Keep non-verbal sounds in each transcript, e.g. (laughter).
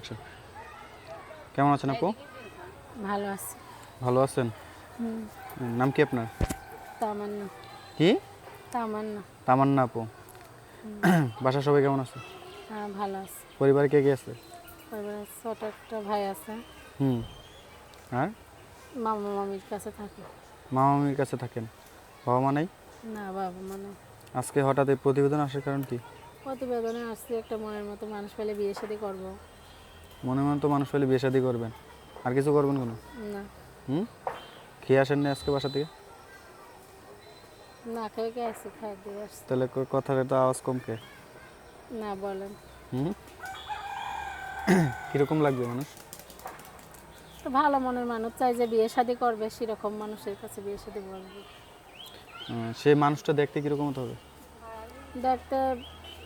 আচ্ছা। কেমন আছেন আপু? ভালো আছে। ভালো আছেন? নাম কি আপনার? তামান্না। কি? তামান্না। তামান্না আপু। (clears throat) বাসা সবাই কেমন আছে? হ্যাঁ ভালো আছে। পরিবারে কে কে আছে? তারপরে ছোট একটা ভাই আছে। হুম। আর? মামা মামির কাছে থাকে। মামা মামির কাছে থাকেন। বাবা মা নাই? না বাবা মানে আজকে হঠাৎ এই প্রতিবেদন আসার কারণ কি? প্রতিবেদনে আসছে একটা মনের মতো মানুষ পেলে বিয়ে শাদী করব। মনে মনে তো মানুষ হলে বিয়ে শাদি করবেন। আর কিছু করবেন কোনো? না। হুম? খেয়ে আসেন না আজকে বাসা থেকে? না খেয়ে কে আসছে খাই দিয়ে আসছে। তাহলে ক- কথার তো আওয়াজ কম কে? না বলেন। হুম? কীরকম লাগবে মানুষ? তো ভালো মনের মানুষ চাই যে বিয়ে শাদী করবে সেরকম মানুষের কাছে বিয়ে শাদী বলবে। সেই মানুষটা দেখতে কীরকম হতে হবে? দেখতে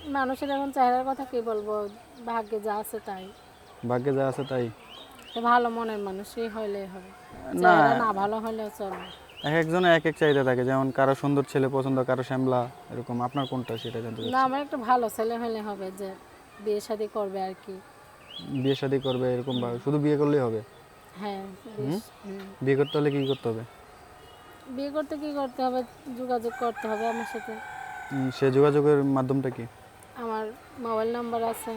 মানুষের এখন চেহারার কথা কি বলব? ভাগ্যে যা আছে তাই। ভাগ্যে যা আছে তাই। ভালো মনের মানুষই হইলে হবে। না। না ভালো হলেও চলবে এক একজনের এক এক চাহিদা থাকে যেমন কারও সুন্দর ছেলে পছন্দ কারও শ্যামলা এরকম। আপনার কোনটা সেটা জানতে না আমার একটা ভালো ছেলে হলে হবে যে বিয়ে শাদী করবে আর কি। বিয়ে শাদি করবে এরকম ভাবে শুধু বিয়ে করলেই হবে? হ্যাঁ বিয়ে- করতে হলে কি করতে হবে? বিয়ে করতে কি করতে হবে? যোগাযোগ করতে হবে আমার সাথে। সে যোগাযোগের মাধ্যমটা কি? আমার মোবাইল নাম্বার আছে।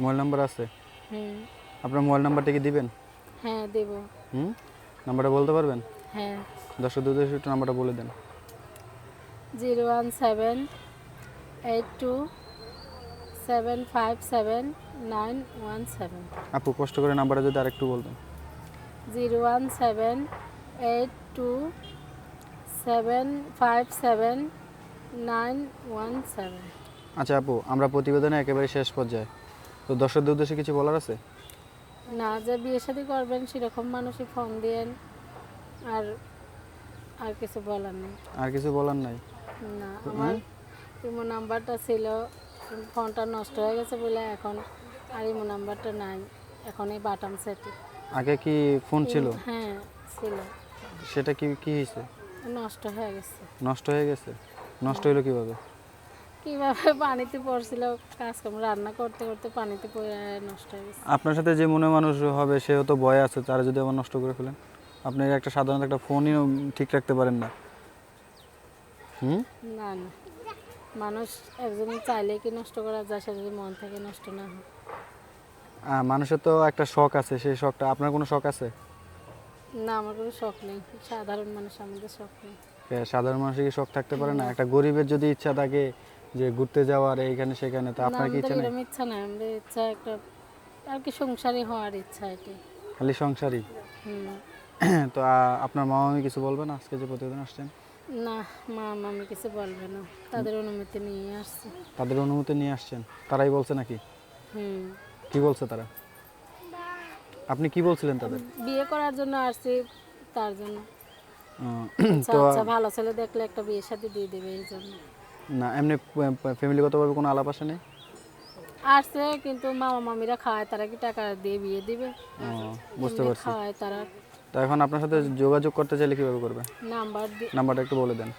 মোবাইল নাম্বার আছে? হুম। আপনার মোবাইল নাম্বারটা কি দিবেন? হ্যাঁ দেব। হুম? নাম্বারটা বলতে পারবেন? হ্যাঁ। দর্শক দুধ একটু নাম্বারটা বলে দেন। Zero one seven eight two seven five seven nine one seven. আপু কষ্ট করে নাম্বারটা যদি আরেকটু বলতেন। Zero one seven eight two seven five seven nine one seven. আচ্ছা আপু আমরা প্রতিবেদনে একেবারে শেষ পর্যায়ে। তো দর্শকদের উদ্দেশ্যে কিছু বলার আছে? না যে বিয়ে শাদী করবেন সেরকম মানুষই ফোন দিয়েন। আর আর কিছু বলার নেই। আর কিছু বলার নাই? না আমার ইমো নাম্বারটা ছিল ফোনটা নষ্ট হয়ে গেছে বলে এখন আর ইমো নাম্বারটা নাই। এখন এই বাটাম সেটে। আগে কি ফোন ছিল? হ্যাঁ ছিল। সেটা কি কি হয়েছে? নষ্ট হয়ে গেছে। নষ্ট হয়ে গেছে? নষ্ট হলো কীভাবে? কীভাবে পানিতে পড়ছিল কাজকাম রান্না করতে করতে পানিতে পড়ে নষ্ট হয়ে গেছে। আপনার সাথে যে মনে মানুষ হবে সেও তো ভয় আছে তারা যদি আবার নষ্ট করে ফেলেন আপনি একটা সাধারণত একটা ফোনই ঠিক রাখতে পারেন না। হুম? না না। মানুষ একজন চাইলে কি নষ্ট করা যায় সে যদি মন থেকে নষ্ট না হয়। মানুষের তো একটা শখ আছে সেই শখটা আপনার কোনো শখ আছে? না আমার কোনো শখ নেই। সাধারণ মানুষ আমাদের শখ নেই। সাধারণ মানুষের কি শখ থাকতে পারে না। একটা গরিবের যদি ইচ্ছা থাকে যে ঘুরতে যাওয়ার এইখানে সেখানে তো আপনার কি ইচ্ছা নেই? ইচ্ছা নাই আমাদের ইচ্ছা একটা আর কি সংসারী হওয়ার ইচ্ছা এটি খালি সংসারই হুম। (clears throat) তো আপনার মামা মামি কিছু বলবেন আজকে যে প্রতিবেদন আসছেন? না মা মামি কিছু বলবে না। তাদের অনুমতি নিয়ে আসছে। তাদের অনুমতি নিয়ে আসছেন? তারাই বলছে নাকি? হুম। কি বলছে তারা? আপনি কি বলছিলেন তাদের? বিয়ে করার জন্য আসছি তার জন্য। আচ্ছা (clears throat) তো আচ্ছা ভালো ছেলে দেখলে একটা বিয়ে সাথে দিয়ে দেবে এই জন্য। না এমনি ফ্যামিলিগতভাবে কোনো আলাপ আসে নেই? আসছে কিন্তু মামা মামিরা খায় তারা কি টাকা দিয়ে বিয়ে দিবে? বুঝতে পারছি। খায় তারা। তো এখন আপনার সাথে যোগাযোগ করতে চাইলে কীভাবে করবে? নাম্বার নাম্বারটা একটু বলে দেন।